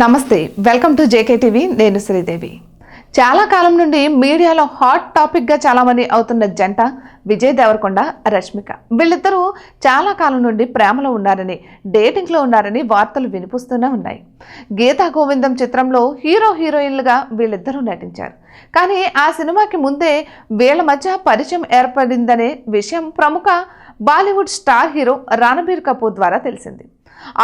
నమస్తే welcome to JK TV నేను శ్రీదేవి. చాలా కాలం నుండి మీడియాలో హాట్ టాపిక్గా చాలామంది అవుతున్న జంట విజయ్ దేవరకొండ రష్మిక. వీళ్ళిద్దరూ చాలా కాలం నుండి ప్రేమలో ఉన్నారని డేటింగ్లో ఉన్నారని వార్తలు వినిపిస్తూనే ఉన్నాయి. గీతా గోవిందం చిత్రంలో హీరో హీరోయిన్లుగా వీళ్ళిద్దరూ నటించారు. కానీ ఆ సినిమాకి ముందే వీళ్ళ మధ్య పరిచయం ఏర్పడిందనే విషయం ప్రముఖ Bollywood star hero Ranbir Kapoor ద్వారా తెలిసింది.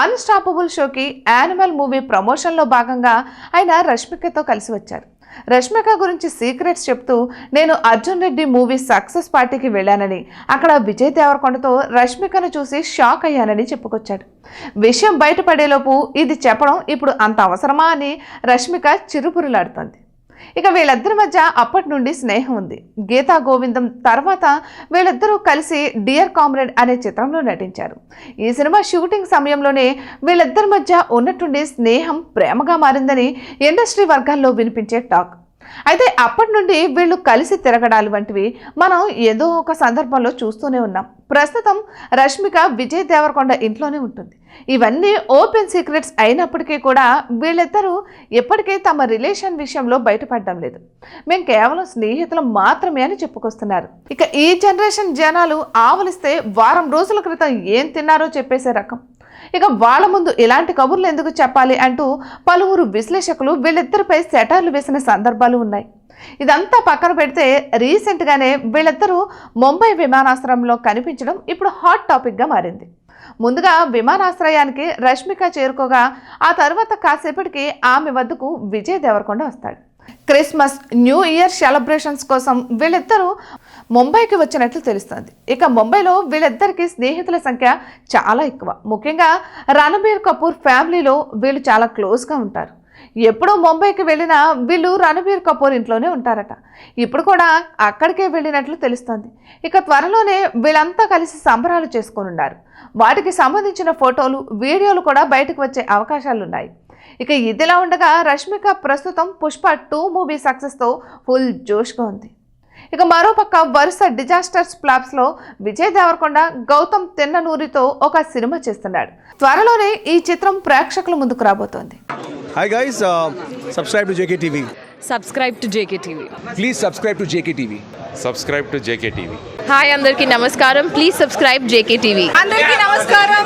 అన్స్టాపబుల్ షోకి యానిమల్ మూవీ ప్రమోషన్లో భాగంగా ఆయన రష్మికతో కలిసి వచ్చారు. రష్మిక గురించి సీక్రెట్స్ చెప్తూ నేను అర్జున్ రెడ్డి మూవీ సక్సెస్ పార్టీకి వెళ్ళానని అక్కడ విజయ్ దేవరకొండతో రష్మికను చూసి షాక్ అయ్యానని చెప్పుకొచ్చాడు. విషయం బయటపడేలోపు ఇది చెప్పడం ఇప్పుడు అంత అవసరమా అని రష్మిక చిరుపురులాడుతోంది. ఇక వీళ్ళిద్దరి మధ్య అప్పటి నుండి స్నేహం ఉంది. గీతా గోవిందం తర్వాత వీళ్ళిద్దరూ కలిసి డియర్ కామ్రేడ్ అనే చిత్రంలో నటించారు. ఈ సినిమా షూటింగ్ సమయంలోనే వీళ్ళిద్దరి మధ్య ఉన్నట్టుండి స్నేహం ప్రేమగా మారిందని ఇండస్ట్రీ వర్గాల్లో వినిపించే టాక్. అయితే అప్పటి నుండి వీళ్ళు కలిసి తిరగడాలు వంటివి మనం ఏదో ఒక సందర్భంలో చూస్తూనే ఉన్నాం. ప్రస్తుతం రష్మిక విజయ్ దేవరకొండ ఇంట్లోనే ఉంటుంది. ఇవన్నీ ఓపెన్ సీక్రెట్స్ అయినప్పటికీ కూడా వీళ్ళిద్దరూ ఎప్పటికీ తమ రిలేషన్ విషయంలో బయటపడడం లేదు. మేము కేవలం స్నేహితులు మాత్రమే అని చెప్పుకొస్తున్నారు. ఇక ఈ జనరేషన్ జనాలు ఆవలిస్తే వారం రోజుల క్రితం ఏం తిన్నారో చెప్పేసే రకం. ఇక వాళ్ళ ముందు ఇలాంటి కబుర్లు ఎందుకు చెప్పాలి అంటూ పలువురు విశ్లేషకులు వీళ్ళిద్దరిపై సెటార్లు వేసిన సందర్భాలు ఉన్నాయి. ఇదంతా పక్కన పెడితే రీసెంట్గానే వీళ్ళిద్దరూ ముంబై విమానాశ్రయంలో కనిపించడం ఇప్పుడు హాట్ టాపిక్గా మారింది. ముందుగా విమానాశ్రయానికి రష్మిక చేరుకోగా ఆ తర్వాత కాసేపటికి ఆమె వద్దకు విజయ్ దేవరకొండ వస్తాడు. క్రిస్మస్ న్యూ ఇయర్ సెలబ్రేషన్స్ కోసం వీళ్ళిద్దరూ ముంబైకి వచ్చినట్లు తెలుస్తుంది. ఇక ముంబైలో వీళ్ళిద్దరికీ స్నేహితుల సంఖ్య చాలా ఎక్కువ. ముఖ్యంగా రణబీర్ కపూర్ ఫ్యామిలీలో వీళ్ళు చాలా క్లోజ్గా ఉంటారు. ఎప్పుడో ముంబైకి వెళ్ళినా వీళ్ళు రణబీర్ కపూర్ ఇంట్లోనే ఉంటారట. ఇప్పుడు కూడా అక్కడికే వెళ్ళినట్లు తెలుస్తోంది. ఇక త్వరలోనే వీళ్ళంతా కలిసి సంబరాలు చేసుకోనున్నారు వాటికి సంబంధించిన ఫోటోలు వీడియోలు కూడా బయటకు వచ్చే అవకాశాలున్నాయి. ఇక ఇదిలా ఉండగా రష్మిక ప్రస్తుతం పుష్ప టూ మూవీ సక్సెస్తో ఫుల్ జోష్గా ఉంది. ఇక మరోపక్క వరుస డిజాస్టర్స్ ఫ్లాప్స్లో విజయ్ దేవరకొండ గౌతమ్ తెన్ననూరితో ఒక సినిమా చేస్తున్నాడు. త్వరలోనే ఈ చిత్రం ప్రేక్షకుల ముందుకు రాబోతోంది. Hi guys, uh, subscribe to JKTV. Subscribe to JKTV Please subscribe to JKTV. subscribe to JKTV. Hi అందరికీ నమస్కారం. ప్లీజ్ సబ్స్క్రైబ్ జేకే టీవీ అందరికీ నమస్కారం.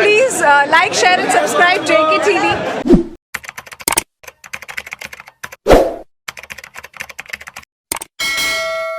Please like share and subscribe JK TV